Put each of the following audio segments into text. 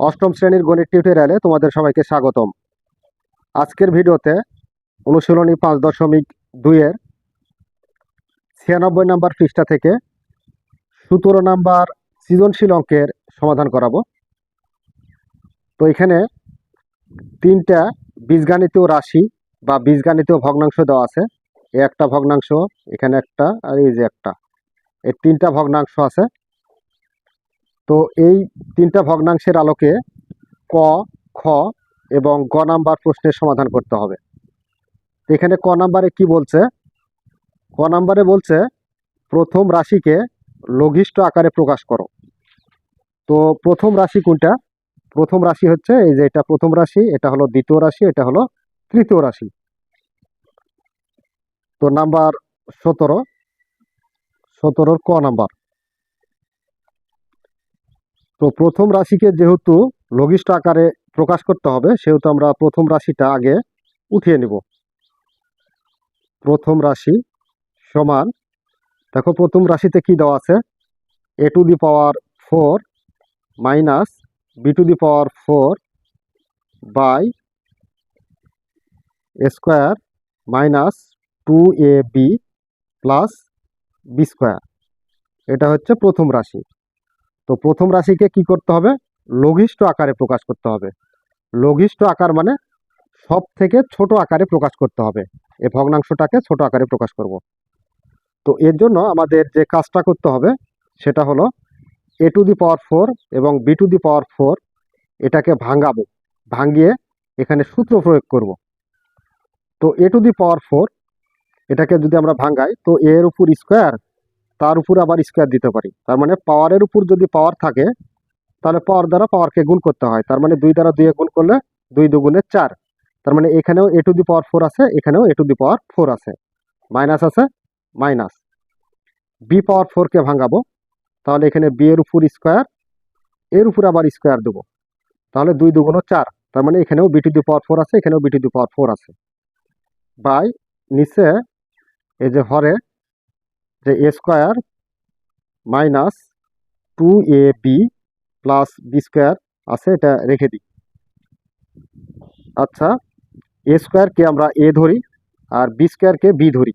অষ্টম শ্রেণির গণিত টিউটোরিয়ালে তোমাদের সবাইকে স্বাগতম। আজকের ভিডিওতে অনুশীলনী পাঁচ দশমিক দুইয়ের ছিয়ানব্বই নাম্বার পৃষ্ঠা থেকে সতেরো নাম্বার সৃজনশীল অঙ্কের সমাধান করাবো। তো এখানে তিনটা বীজগাণিতীয় রাশি বা বীজগাণিতীয় ভগ্নাংশ দেওয়া আছে। এই একটা ভগ্নাংশ, এখানে একটা, আর এই যে একটা। এই তিনটা ভগ্নাংশ আছে। তো এই তিনটা ভগ্নাংশের আলোকে ক, খ এবং গ নাম্বার প্রশ্নের সমাধান করতে হবে। এখানে ক নাম্বারে কি বলছে? ক নাম্বারে বলছে, প্রথম রাশিকে লঘিষ্ঠ আকারে প্রকাশ করো। তো প্রথম রাশি কোনটা? প্রথম রাশি হচ্ছে, এই যে এটা প্রথম রাশি, এটা হলো দ্বিতীয় রাশি, এটা হলো তৃতীয় রাশি। তো নাম্বার সতেরো, সতেরোর ক নাম্বার। তো প্রথম রাশিকে যেহেতু লঘিষ্ঠ আকারে প্রকাশ করতে হবে, সেহেতু আমরা প্রথম রাশিটা আগে উঠিয়ে নিব। প্রথম রাশি সমান, দেখো প্রথম রাশিতে কি দেওয়া আছে? A to the power four minus b to the power four by square minus two a b plus b square এটা হচ্ছে প্রথম রাশি। তো প্রথম রাশিকে কি করতে হবে? লঘিষ্ঠ আকারে প্রকাশ করতে হবে। লঘিষ্ঠ আকার মানে সব থেকে ছোট আকারে প্রকাশ করতে হবে। এই ভগ্নাংশটাকে ছোট আকারে প্রকাশ করব। তো এর জন্য আমাদের যে কাজটা করতে হবে, সেটা হলো a to the power four এবং b to the power four এটাকে ভাঙাবো। ভাঙিয়ে এখানে সূত্র প্রয়োগ করব। তো এ টু দি পাওয়ার ফোর এটাকে যদি আমরা ভাঙাই, তো এর উপর স্কোয়ার তার উপর আবার স্কোয়ার দিতে পারি। তার মানে পাওয়ারের উপর যদি পাওয়ার থাকে, তাহলে পাওয়ার দ্বারা পাওয়ারকে গুণ করতে হয়। তার মানে দুই দ্বারা দুই গুণ করলে দুই দুগুণে চার। তার মানে এখানেও a to the power four আছে, এখানেও a to the power four আছে। মাইনাস আছে মাইনাস বি পাওয়ার ফোরকে ভাঙাবো, তাহলে এখানে বি এর উপর স্কোয়ার, এর উপর আবার স্কোয়ার দেবো। তাহলে দুই দুগুণ চার। তার মানে এখানেও b to the power four আছে, এখানেও b to the power four আছে। বাই নিচে এই যে হরে যে a square minus two a b plus b square আছে, এটা রেখে দিই। আচ্ছা এ স্কোয়ারকে আমরা এ ধরি আর বি স্কোয়ারকে বি ধরি।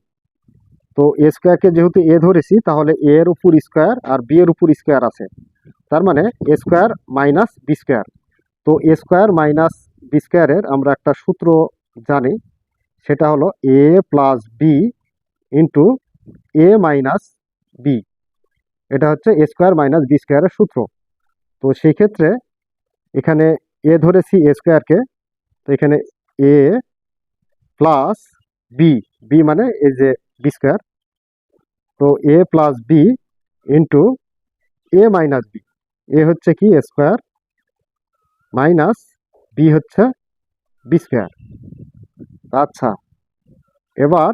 তো এ স্কোয়ারকে যেহেতু এ ধরেছি, তাহলে এ এর উপর স্কোয়ার আর বি এর উপর স্কোয়ার আছে। তার মানে a square minus b square তো এ স্কোয়ার মাইনাস বি স্কোয়ারের আমরা একটা সূত্র জানি, সেটা হলো a plus b into a minus b এটা হচ্ছে এ স্কোয়ার মাইনাস বি স্কোয়ারের সূত্র। তো সেই ক্ষেত্রে এখানে এ ধরেছি এ স্কোয়ারকে তো এখানে এ প্লাস বি বি মানে এই যে বি স্কোয়ার তো a plus b into a minus b এ হচ্ছে কি? এ স্কোয়ার মাইনাস বি হচ্ছে বি স্কোয়ার আচ্ছা এবার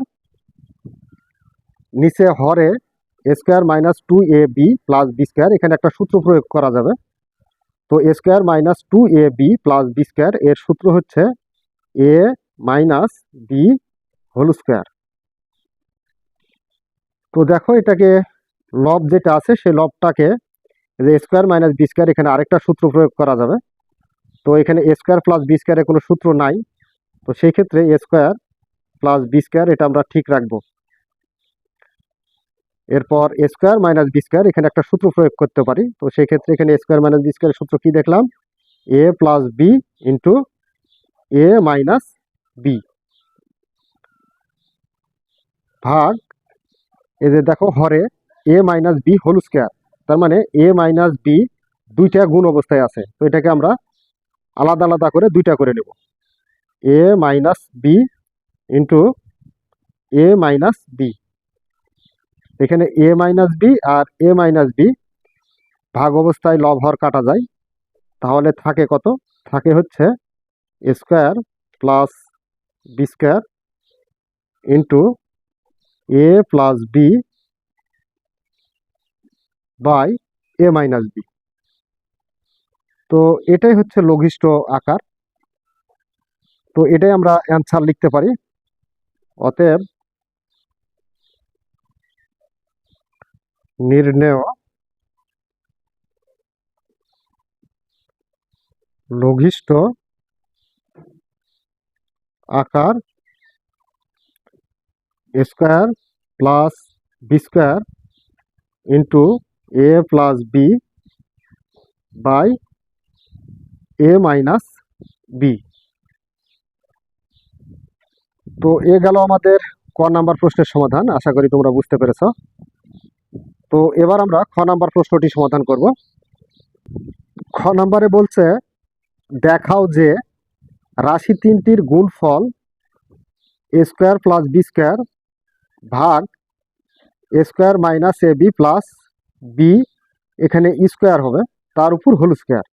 নিচে হরে square minus two a b plus b square, এখানে একটা সূত্র প্রয়োগ করা যাবে। তো a square minus two a b plus b square, এর সূত্র হচ্ছে a minus b whole square. তো দেখো এটাকে লব যেটা আছে, সেই লবটাকে যে স্কোয়ার মাইনাস বি স্কোয়ার, এখানে আরেকটা সূত্র প্রয়োগ করা যাবে। তো এখানে এ স্কোয়ার প্লাস বি স্কোয়ারের কোনো সূত্র নাই। তো সেই ক্ষেত্রে a square plus b square, এটা আমরা ঠিক রাখব। এরপর স্কোয়ার মাইনাস বি স্কোয়ার এখানে একটা সূত্র প্রয়োগ করতে পারি। তো সেই ক্ষেত্রে এখানে স্কোয়ার মাইনাস বি স্কোয়ারের সূত্র কি দেখলাম? A plus b into a minus b ভাগ, এই যে দেখো, হরে a minus b whole square তার মানে এ মাইনাস বি দুইটা গুণ অবস্থায় আছে। তো এটাকে আমরা আলাদা আলাদা করে দুইটা করে নেব। A minus b into a minus b এখানে এ মাইনাস বি আর এ মাইনাস বি ভাগ অবস্থায় লব হর কাটা যায়। তাহলে থাকে কত? থাকে হচ্ছে square plus b square into a plus b by a minus b তো এটাই হচ্ছে লঘিষ্ঠ আকার। তো এটাই আমরা অ্যান্সার লিখতে পারি। অতএব নির্ণেয় লঘিষ্ঠ আকার square plus b square into a plus b by a minus b. তো এ গেল আমাদের ক নাম্বার প্রশ্নের সমাধান। আশা করি তোমরা বুঝতে পেরেছ। তো এবার আমরা খ নাম্বার প্রশ্নটি সমাধান করব। খ নাম্বারে বলছে, দেখাও যে রাশি তিনটির গুণফল a square plus b square ভাগ a square minus a b plus b এখানে স্কোয়ার হবে, তার উপর হোল স্কোয়ার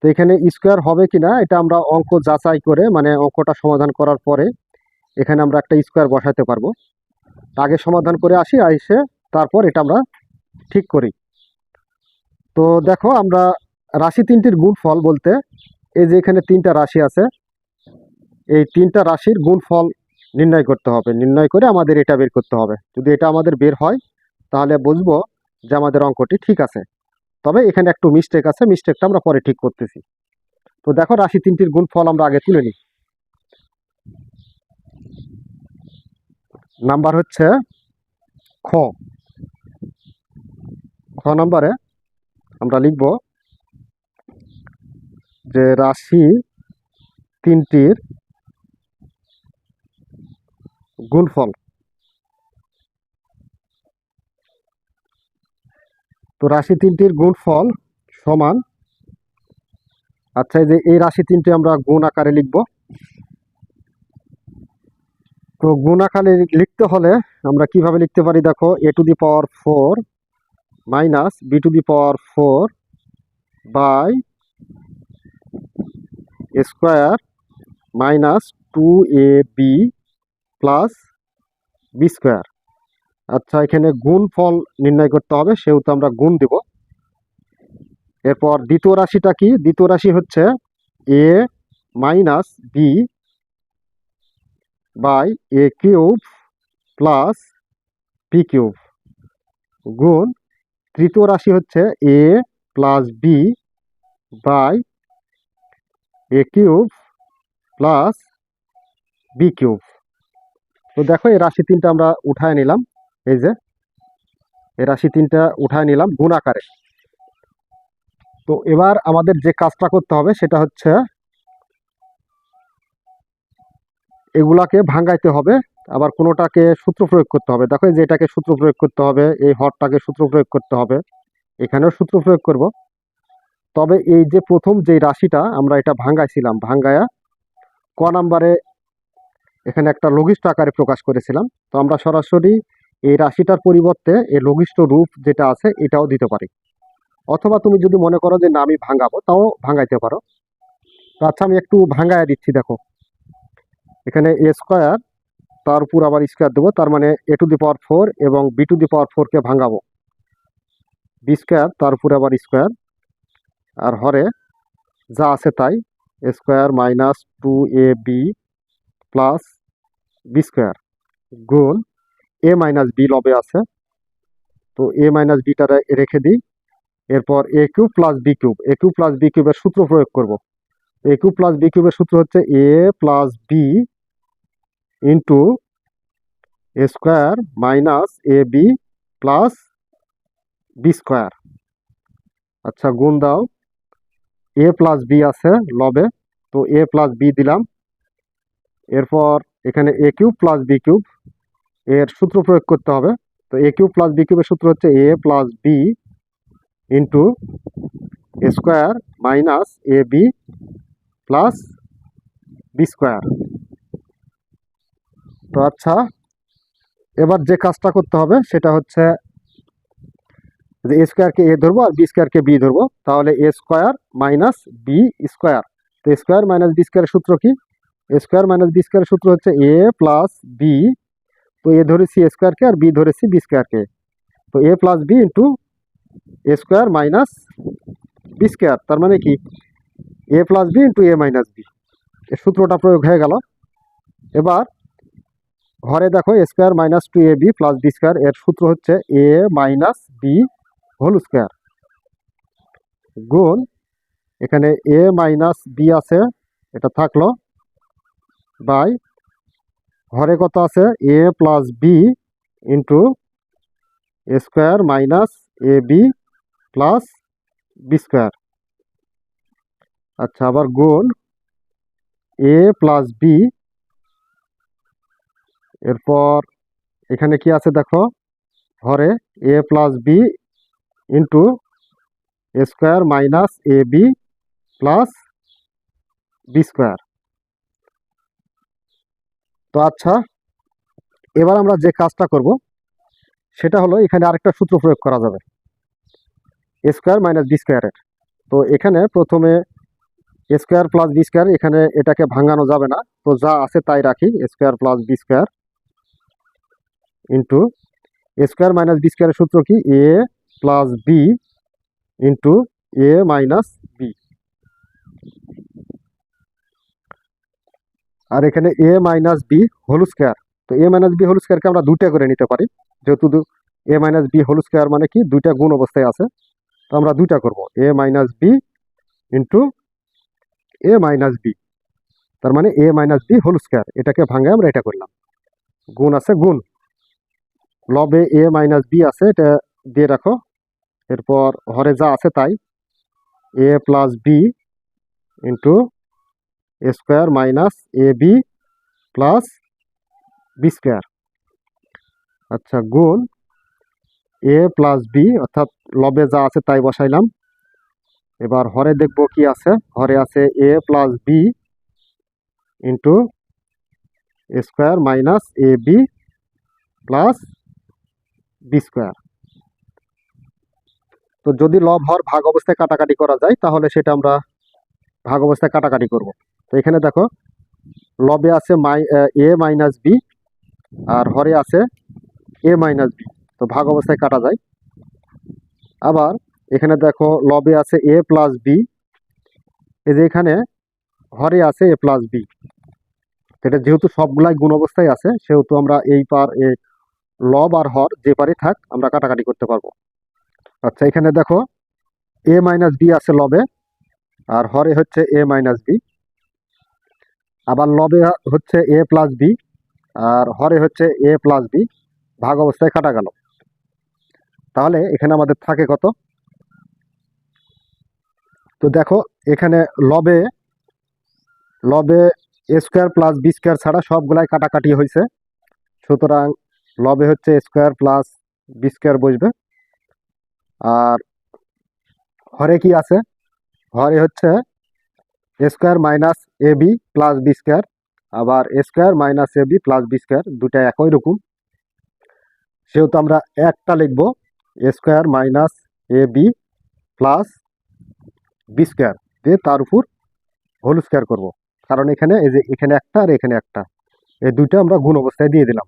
তো এখানে স্কোয়ার হবে কি না এটা আমরা অঙ্ক যাচাই করে মানে অঙ্কটা সমাধান করার পরে এখানে আমরা একটা স্কোয়ার বসাতে পারব। আগে সমাধান করে আসি এসে তারপর এটা আমরা ঠিক করি। তো দেখো, আমরা রাশি তিনটির গুণফল বলতে এই যে এখানে তিনটা রাশি আছে, এই তিনটা রাশির গুণফল নির্ণয় করতে হবে। নির্ণয় করে আমাদের এটা বের করতে হবে। যদি এটা আমাদের বের হয়, তাহলে বুঝব যে আমাদের অঙ্কটি ঠিক আছে। তবে এখানে একটু মিস্টেক আছে মিস্টেকটা আমরা পরে ঠিক করতেছি। তো দেখো, রাশি তিনটির গুণফল আমরা আগে তুলে নিই। নাম্বার হচ্ছে খ। খ নাম্বারে আমরা লিখব যে রাশি তিনটির গুণফল। তো রাশি তিনটির গুণফল সমান আচ্ছা যে এই রাশি তিনটি আমরা গুণ আকারে লিখব। তো গুণ আকারে লিখতে হলে আমরা কীভাবে লিখতে পারি? দেখো, a to the power four minus b to the power four by square minus two a b plus b square আচ্ছা এখানে গুণ ফল নির্ণয় করতে হবে, সেহেতু আমরা গুণ দেব। এরপর দ্বিতীয় রাশিটা কি? দ্বিতীয় রাশি হচ্ছে a minus b by a cube plus p cube গুণ তৃতীয় রাশি হচ্ছে a plus b by a cube plus b cube তো দেখো, এই রাশি তিনটা আমরা উঠায় নিলাম। এই যে, এই রাশি তিনটা উঠায় নিলাম গুণ আকারে। তো এবার আমাদের যে কাজটা করতে হবে, সেটা হচ্ছে এগুলাকে ভাঙ্গাইতে হবে। আবার কোনোটাকে সূত্র প্রয়োগ করতে হবে। দেখো যে এটাকে সূত্র প্রয়োগ করতে হবে, এই হরটাকে সূত্র প্রয়োগ করতে হবে। এখানেও সূত্র প্রয়োগ করব। তবে এই যে প্রথম যে রাশিটা আমরা এটা ভাঙ্গাইছিলাম, ভাঙ্গায়া ক নাম্বারে এখানে একটা লঘিষ্ঠ আকারে প্রকাশ করেছিলাম। তো আমরা সরাসরি এই রাশিটার পরিবর্তে এই লঘিষ্ঠ রূপ যেটা আছে এটাও দিতে পারি। অথবা তুমি যদি মনে করো যে না, আমি ভাঙাবো তাও ভাঙাইতে পারো। তো আচ্ছা আমি একটু ভাঙায়া দিচ্ছি, দেখো। এখানে এ স্কোয়ার তার উপর আবার স্কোয়ার দেবো। তার মানে a to the power four এবং বি টু দি পাওয়ার ফোরকে ভাঙাবো। বি স্কোয়ার তার উপরে আবার স্কোয়ার আর হরে, যা আছে তাই square minus two a b plus b square গুণ এ মাইনাস বি লবে আছে। তো এ মাইনাস বিটা রেখে দিই। এরপর a cube plus b cube a cube plus b কিউবের সূত্র প্রয়োগ করব। এ কিউব প্লাস বি কিউবের সূত্র হচ্ছে a plus b into a square minus a b plus b square আচ্ছা গুণ দাও। এ প্লাস বি আছে লবে। তো এ প্লাস বি দিলাম। এরপর এখানে a cube plus b cube এর সূত্র প্রয়োগ করতে হবে। তো এ কিউব প্লাস বি কিউবের সূত্র হচ্ছে a plus b into square minus a b plus b square তো আচ্ছা এবার যে কাজটা করতে হবে সেটা হচ্ছে যে এ স্কোয়ারকে এ ধরবো আর বি স্কোয়ারকে বি ধরবো। তাহলে a square minus b square তো স্কোয়ার মাইনাস বি স্কোয়ারের সূত্র কি? স্কোয়ার মাইনাস বি স্কোয়ারের সূত্র হচ্ছে এ প্লাস বি তো এ ধরেছি এ স্কোয়ারকে আর বি ধরেছি বি স্কোয়ারকে তো a plus b into a square minus b square তার মানে কি? A plus b into a minus b এর সূত্রটা প্রয়োগ হয়ে গেল। এবার ঘরে দেখো a square minus two a b plus b square এর সূত্র হচ্ছে a minus b whole square গুণ, এখানে এ মাইনাস বি আছে, এটা থাকল বাই ঘরে কত আছে? A plus b into a square minus a b plus b square আচ্ছা আবার গুণ এ প্লাস বি এরপর এখানে কি আছে দেখো? হরে a plus b into square minus a b plus b square তো আচ্ছা এবার আমরা যে কাজটা করব, সেটা হলো এখানে আরেকটা সূত্র প্রয়োগ করা যাবে। স্কোয়ার মাইনাস বি স্কোয়ারের তো এখানে প্রথমে স্কোয়ার প্লাস বি স্কোয়ার এখানে এটাকে ভাঙানো যাবে না। তো যা আছে তাই রাখি square plus b square into square minus b স্কোয়ারের সূত্র কি? A plus b into a minus b আর এখানে a minus b whole square তো এ মাইনাস বি হোল স্কোয়ারকে আমরা দুইটা করে নিতে পারি। যেহেতু a minus b whole square মানে কি? দুইটা গুণ অবস্থায় আছে। তো আমরা দুইটা করব। A minus b into a minus b তার মানে a minus b whole square এটাকে ভাঙে আমরা এটা করলাম। গুণ আছে গুণ। লবে এ মাইনাস বি আছে, এটা দিয়ে রাখো। এরপর হরে যা আছে তাই। A plus b into a square minus a b plus b square. আচ্ছা গুণ এ প্লাস বি, অর্থাৎ লবে যা আছে তাই বসাইলাম। এবার হরে দেখব কি আছে। হরে আছে a plus b into square minus a b plus b square তো যদি লব হর ভাগ অবস্থায় কাটাকাটি করা যায়, তাহলে সেটা আমরা ভাগ অবস্থায় কাটাকাটি করব। তো এখানে দেখো লবে আছে মাই, এ মাইনাস বি আর হরে আছে এ মাইনাস বি তো ভাগ অবস্থায় কাটা যায়। আবার এখানে দেখো লবে আছে এ প্লাস বি এই যে এখানে হরে আছে এ প্লাস বি এটা যেহেতু সবগুলাই গুণ অবস্থায় আছে, সেহেতু আমরা এই পার এ লব আর হর যে পারে থাক, আমরা কাটাকাটি করতে পারব। আচ্ছা এখানে দেখো, এ মাইনাস বি আছে লবে, আর হরে হচ্ছে এ মাইনাস বি। আবার লবে হচ্ছে এ প্লাস বি, আর হরে হচ্ছে এ প্লাস বি। ভাগ অবস্থায় কাটা গেল। তাহলে এখানে আমাদের থাকে কত? তো দেখো, এখানে লবে লবে a square plus b square ছাড়া সবগুলাই কাটাকাটি হয়েছে সুতরাং লবে হচ্ছে স্কোয়ার প্লাস বি স্কোয়ার বসবে। আর হরে কি আছে? হরে হচ্ছে square minus a b plus b square. আবার square minus a b plus b square দুটা একই রকম। সেহেতু আমরা একটা লিখব square minus a b plus b square. দিয়ে তার উপর হোল স্কোয়ার করব। কারণ এখানে এই যে এখানে একটা আর এখানে একটা। এই দুইটা আমরা গুণ অবস্থায় দিয়ে দিলাম।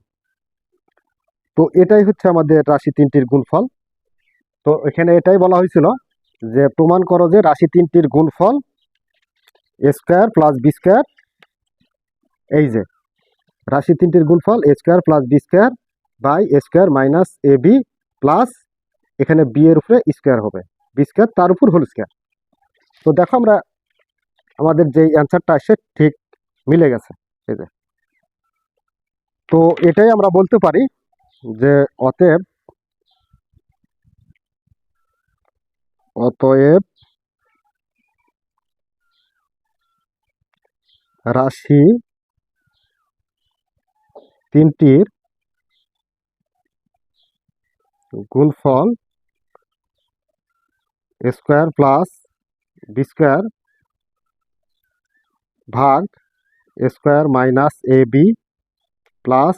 তো এটাই হচ্ছে আমাদের রাশি তিনটির গুণফল। তো এখানে এটাই বলা হয়েছিল যে প্রমাণ করো যে রাশি তিনটির গুণফল a square plus b square, এই যে রাশি তিনটির গুণফল a square plus b square by a square minus a b plus এখানে বি এর উপরে স্কোয়ার হবে। বি স্কোয়ার তার উপর হোল স্কোয়ার। তো দেখো আমরা আমাদের যে অ্যান্সারটা আসে ঠিক মিলে গেছে, এই যে। তো এটাই আমরা বলতে পারি যে অতএব অতএব রাশি তিনটির গুণফল স্কোয়ার প্লাস বি স্কোয়ার ভাগ square minus a b plus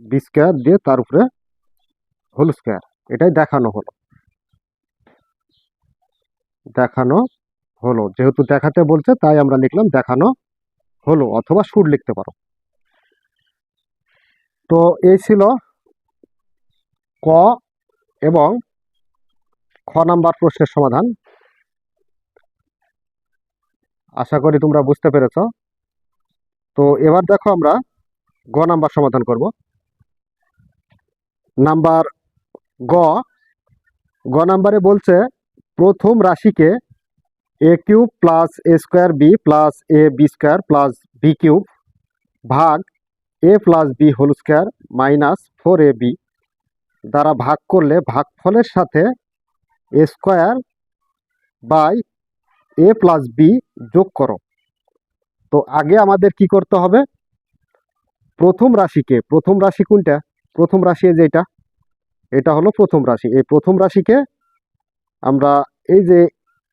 b square দিয়ে তার উপরে হোল স্কোয়ার। এটাই দেখানো হলো। দেখানো হলো। যেহেতু দেখাতে বলছে, তাই আমরা লিখলাম দেখানো হলো, অথবা সুর লিখতে পারো। তো এই ছিল ক এবং খ নাম্বার প্রশ্নের সমাধান। আশা করি তোমরা বুঝতে পেরেছ। তো এবার দেখো আমরা গ নাম্বার সমাধান করব। নাম্বার গ। গ নাম্বারে বলছে, প্রথম রাশিকে a cube plus a square b plus a b square plus b cube ভাগ a plus b whole square minus four a b দ্বারা ভাগ করলে ভাগফলের সাথে a square by a plus b যোগ করো। তো আগে আমাদের কি করতে হবে? প্রথম রাশিকে, প্রথম রাশি কোনটা? প্রথম রাশি এই যে এটা এটা হলো প্রথম রাশি। এই প্রথম রাশিকে আমরা এই যে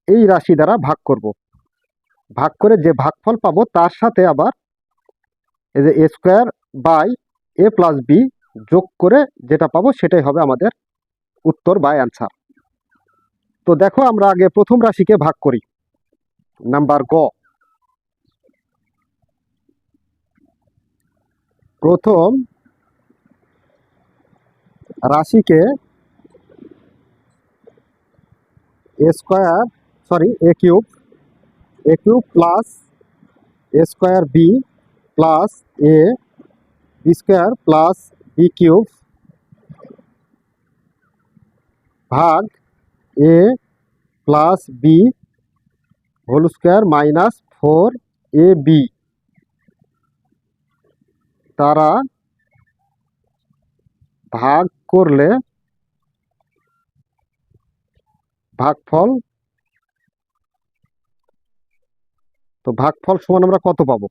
এই রাশি দ্বারা ভাগ করব। ভাগ করে যে ভাগফল পাবো তার সাথে আবার এই যে a square by a plus b যোগ করে যেটা পাবো সেটাই হবে আমাদের উত্তর বা অ্যান্সার। তো দেখো আমরা আগে প্রথম রাশিকে ভাগ করি। নাম্বার গ। প্রথম রাশিকে a square sorry a cube a cube plus a square b plus a b square plus b cube ভাগ a plus b whole square minus four a b তারা ভাগ করলে ভাগফল, তো ভাগফল সমান আমরা কত পাবো?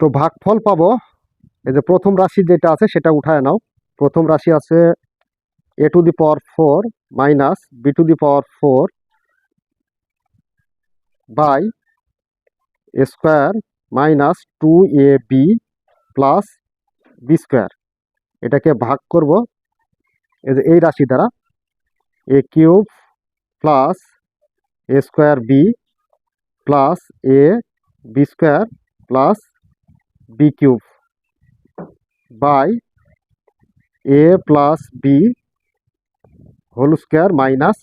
তো ভাগফল পাবো, এই যে প্রথম রাশি যেটা আছে সেটা উঠায় নাও। প্রথম রাশি আছে a to the power four minus b to the power four by square minus two a b plus b square এটাকে ভাগ করব। এই রাশি দ্বারা a cube plus a square b plus a b square plus b cube by a plus b whole square minus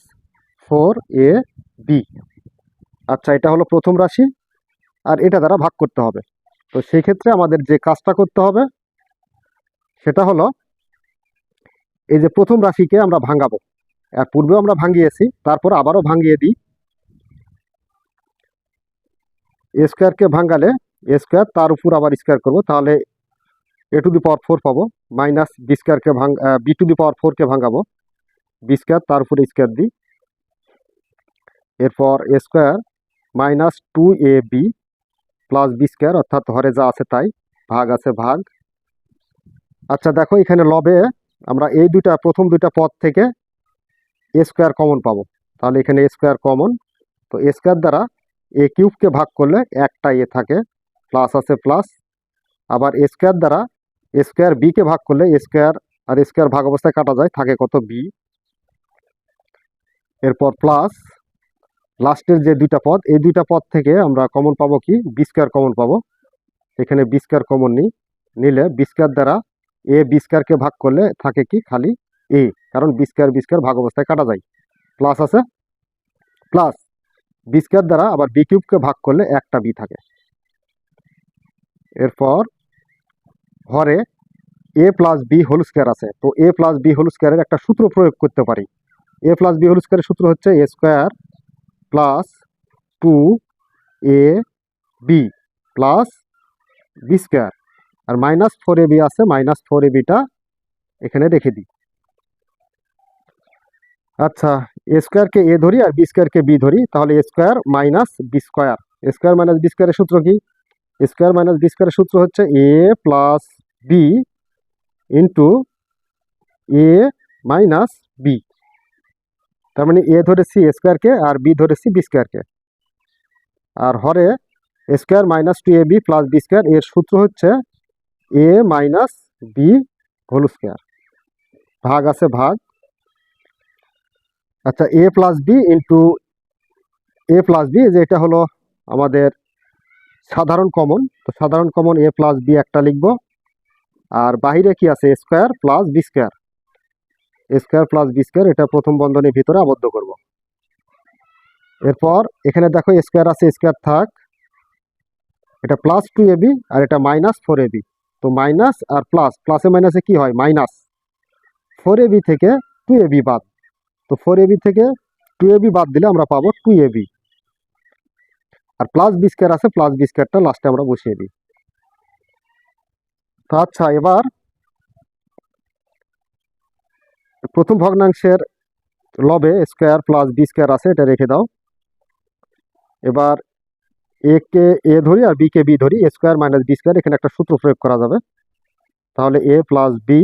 four a b আচ্ছা এটা হলো প্রথম রাশি আর এটা দ্বারা ভাগ করতে হবে। তো সেই ক্ষেত্রে আমাদের যে কাজটা করতে হবে সেটা হলো এই যে প্রথম রাশিকে আমরা ভাঙাবো আর পূর্বেও আমরা ভাঙিয়েছি তারপর আবারও ভাঙিয়ে দিই। স্কোয়ারকে ভাঙালে স্কোয়ার তার উপর আবার স্কোয়ার করব, তাহলে a to the power four পাবো, মাইনাস বি স্কোয়ারকে ভাঙ বি টু দি পাওয়ার ফোরকে ভাঙাবো বি স্কোয়ার তার উপরে স্কোয়ার দিই। এরপর square minus two a b plus b square, অর্থাৎ হরে যা আছে তাই, ভাগ আছে ভাগ। আচ্ছা দেখো এখানে লবে আমরা এই দুইটা, প্রথম দুইটা পদ থেকে এ স্কোয়ার কমন পাবো। তাহলে এখানে এ স্কোয়ার কমন তো এ স্কোয়ার দ্বারা এ কিউবকে ভাগ করলে একটা এ থাকে প্লাস আছে প্লাস আবার এ স্কোয়ার দ্বারা এ স্কোয়ার বিকে ভাগ করলে এ স্কোয়ার আর স্কোয়ার ভাগ অবস্থায় কাটা যায়, থাকে কত বি এরপর প্লাস লাস্টের যে দুইটা পদ, এই দুইটা পদ থেকে আমরা কমন পাবো কি? বি স্কোয়ার কমন পাবো। এখানে বি স্কোয়ার কমন নিই নিলে বি স্কোয়ার দ্বারা এ বি স্কোয়ারকে ভাগ করলে থাকে কি খালি এ, কারণ বি স্কোয়ার বি স্কোয়ার ভাগ অবস্থায় কাটা যায়। প্লাস আছে? প্লাস বি স্কোয়ার দ্বারা আবার বি কিউবকে ভাগ করলে একটা বি থাকে। এরপর হরে a plus b whole square আছে। তো এ প্লাস বি হোল স্কোয়ারের একটা সূত্র প্রয়োগ করতে পারি। এ প্লাস বি হোল স্কোয়ারের সূত্র হচ্ছে a square plus two a b plus b square R minus four A b আছে মাইনাস ফোর এ বিটা এখানে রেখে দিই। আচ্ছা এ স্কোয়ারকে এ ধরি আর বি স্কোয়ারকে বি ধরি, তাহলে a square minus b square square minus b স্কোয়ারের সূত্র কি? স্কোয়ার মাইনাস বি স্কোয়ারের সূত্র হচ্ছে a plus b into a minus b তার মানে এ ধরেছি স্কোয়ারকে আর বি ধরেছি বি স্কোয়ারকে আর হরে square minus two a b plus b square এর সূত্র হচ্ছে a minus b whole square ভাগ আছে ভাগ। আচ্ছা a plus b into a plus b যে এটা হলো আমাদের সাধারণ কমন তো সাধারণ কমন এ প্লাস বি একটা লিখব। আর বাহিরে কি আছে? Square plus b square square plus b square এটা প্রথম বন্ধনীর ভিতরে আবদ্ধ করব। এরপর এখানে দেখো স্কোয়ার আছে স্কোয়ার থাক। এটা প্লাস টু এবি আর এটা মাইনাস ফোর এবি তো মাইনাস আর প্লাস প্লাসে মাইনাসে কি হয়? মাইনাস ফোর এবি থেকে টু এবি বাদ। তো ফোর এবি থেকে টু এ বি বাদ দিলে আমরা পাবো টু এ বি আর প্লাস বি স্কোয়ার আছে প্লাস বি স্কোয়ারটা লাস্টে আমরা বসিয়ে দিই। তো আচ্ছা এবার প্রথম ভগ্নাংশের লবে স্কোয়ার প্লাস বি স্কোয়ার আছে, এটা রেখে দাও। এবার এ কে এ ধরি আর বি কে বি ধরি A square minus B square এখানে একটা সূত্র প্রয়োগ করা যাবে। তাহলে A plus B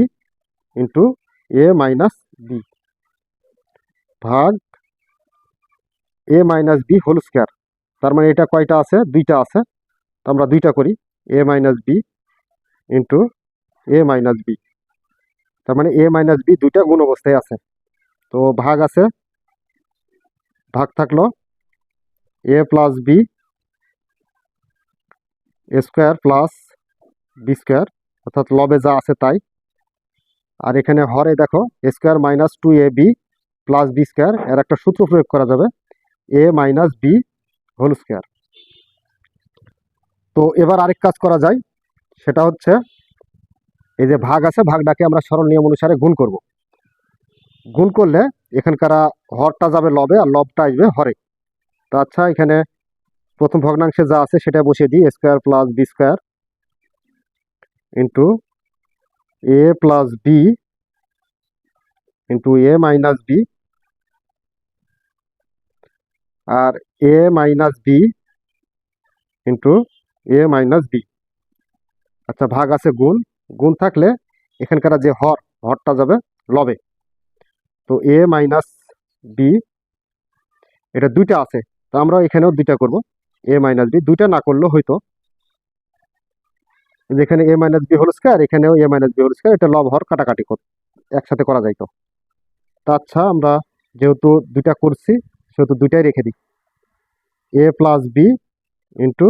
into A minus B ভাগ A minus B whole square তার মানে এটা কয়টা আছে? দুইটা আছে। তো আমরা দুইটা করি। A minus B into A minus B তার মানে এ মাইনাস বি দুইটা গুণ অবস্থায় আছে। তো ভাগ আছে, ভাগ থাকল A plus B square plus B square, অর্থাৎ লবে যা আছে তাই। আর এখানে হরে দেখো, square minus two A B plus B square, এর একটা সূত্র প্রয়োগ করা যাবে, A minus B whole square. তো এবার আরেক কাজ করা যায়, সেটা হচ্ছে এই যে ভাগ আছে, ভাগটাকে আমরা সরল নিয়ম অনুসারে গুণ করব। গুণ করলে এখানকার হরটা যাবে লবে আর লবটা আসবে হরে। তো আচ্ছা এখানে প্রথম ভগ্নাংশে যা আছে সেটা বসিয়ে দিই square plus B square into A plus B into A minus B R A minus B into A minus B আচ্ছা ভাগ আছে গুণ। গুণ থাকলে এখানকার যে হর, হরটা যাবে লবে। তো এ মাইনাস বি এটা দুইটা আছে। তো আমরা এখানেও দুইটা করব। এ মাইনাস বি দুইটা না করলেও হয়তো। যেখানে A minus B whole square এখানেও A minus B whole square এটা লব হর কাটাকাটি একসাথে করা যাইতো। তা আচ্ছা আমরা যেহেতু দুইটা করছি, সেহেতু দুইটাই রেখে দিই। A plus B into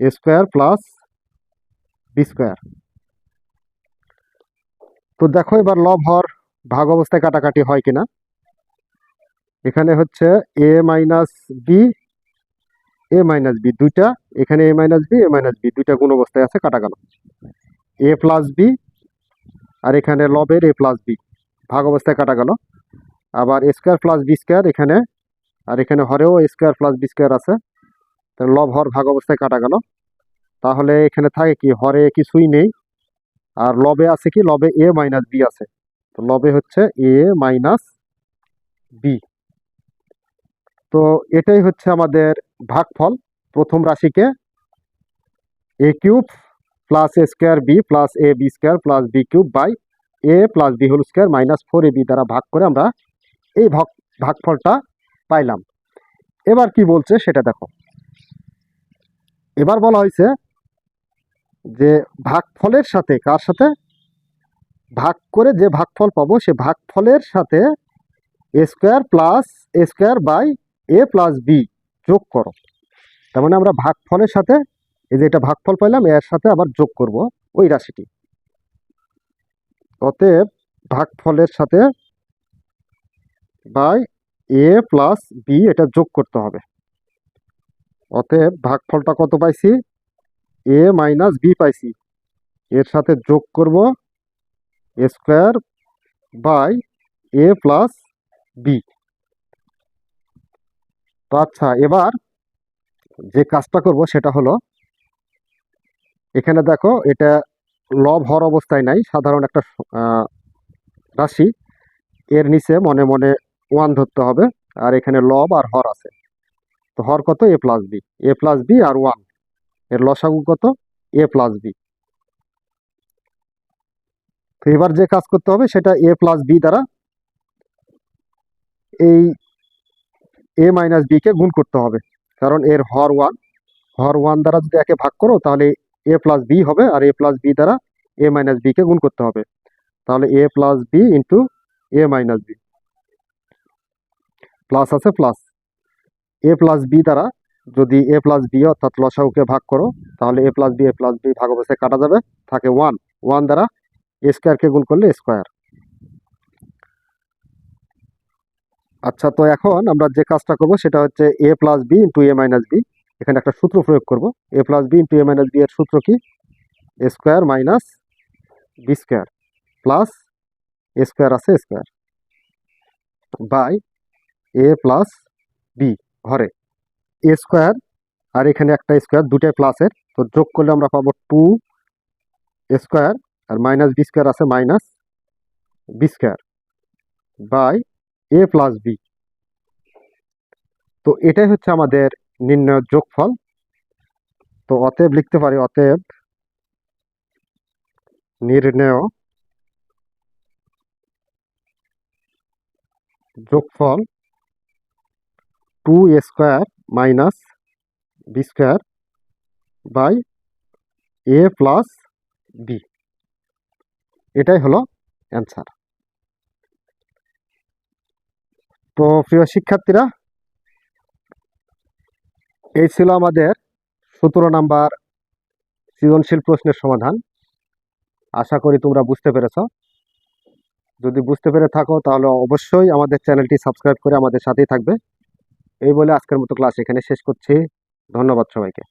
A square plus B square তো দেখো, এবার লব হর ভাগ অবস্থায় কাটাকাটি হয় কিনা। এখানে হচ্ছে A minus B A minus B দুইটা, এখানে A minus B A minus B দুইটা গুণ অবস্থায় আছে, কাটা গেল। এ প্লাস বি আর এখানে লবের এ প্লাস বি ভাগ অবস্থায় কাটা গেল। আবার স্কোয়ার প্লাস বি স্কোয়ার এখানে, আর এখানে হরেও স্কোয়ার প্লাস বি স্কোয়ার আছে। তাহলে লব, হর, ভাগ অবস্থায় কাটা গেল। তাহলে এখানে থাকে কি, হরে কিছুই নেই। আর লবে আছে কি, লবে এ মাইনাস বি আছে। তো লবে হচ্ছে এ মাইনাস বি তো এটাই হচ্ছে আমাদের ভাগফল প্রথম রাশিকে A cube plus A square B plus A B square plus B cube by A plus B whole square minus four A B দ্বারা ভাগ করে আমরা এই ভাগ ভাগফলটা পাইলাম। এবার কি বলছে সেটা দেখো। এবার বলা হয়েছে যে ভাগফলের সাথে কার সাথে? ভাগ করে যে ভাগফল পাবো সে ভাগফলের সাথে A square plus A square by A plus B যোগ করো। তার মানে আমরা ভাগফলের সাথে, এই যে এটা ভাগফল পাইলাম, এর সাথে আবার যোগ করব ওই রাশিটি। অতএব ভাগফলের সাথে বাই এ প্লাস বি এটা যোগ করতে হবে। অতএব ভাগফলটা কত পাইছি? এ মাইনাস বি পাইছি। এর সাথে যোগ করব square by A plus B. তো আচ্ছা এবার যে কাজটা করব সেটা হলো, এখানে দেখো এটা লব হর অবস্থায় নাই, সাধারণ একটা রাশি। এর নিচে মনে মনে ওয়ান ধরতে হবে, আর এখানে লব আর হর আছে। তো হর কত? A plus B A plus B আর ওয়ানের লসাগু কত? এ প্লাস বি তো এবার যে কাজ করতে হবে সেটা এ প্লাস বি দ্বারা এই এ মাইনাস বি কে গুণ করতে হবে। কারণ এর হর ওয়ান হর ওয়ান দ্বারা যদি একে ভাগ করো, তাহলে এ প্লাস বি হবে, আর এ প্লাস বি দ্বারা এ মাইনাস বি কে গুণ করতে হবে। তাহলে A plus B into A minus B plus আছে প্লাস এ প্লাস বি দ্বারা যদি এ প্লাস বি অর্থাৎ লসাগুকে ভাগ করো, তাহলে A plus B A plus B ভাগ অবস্থায় কাটা যাবে, থাকে ওয়ান ওয়ান দ্বারা এ স্কোয়ারকে গুণ করলে স্কোয়ার আচ্ছা তো এখন আমরা যে কাজটা করব সেটা হচ্ছে A plus B into A minus B এখানে একটা সূত্র প্রয়োগ করব। A plus B into A minus B এর সূত্র কি? A square minus B square plus A square আছে square by A plus B ঘরে। এ স্কোয়ার আর এখানে একটা স্কোয়ার দুটাই প্লাসের তো যোগ করলে আমরা পাবো টু স্কোয়ার আর মাইনাস বি স্কোয়ার আছে minus B square by A plus B তো এটাই হচ্ছে আমাদের নির্ণয় যোগফল। তো অতএব লিখতে পারি, অতএব নির্ণয় যোগফল two A square minus B square by A plus B এটাই হলো অ্যান্সার তো প্রিয় শিক্ষার্থীরা, এই ছিল আমাদের সতেরো নাম্বার সৃজনশীল প্রশ্নের সমাধান। আশা করি তোমরা বুঝতে পেরেছ। যদি বুঝতে পেরে থাকো, তাহলে অবশ্যই আমাদের চ্যানেলটি সাবস্ক্রাইব করে আমাদের সাথেই থাকবে। এই বলে আজকের মতো ক্লাস এখানে শেষ করছি। ধন্যবাদ সবাইকে।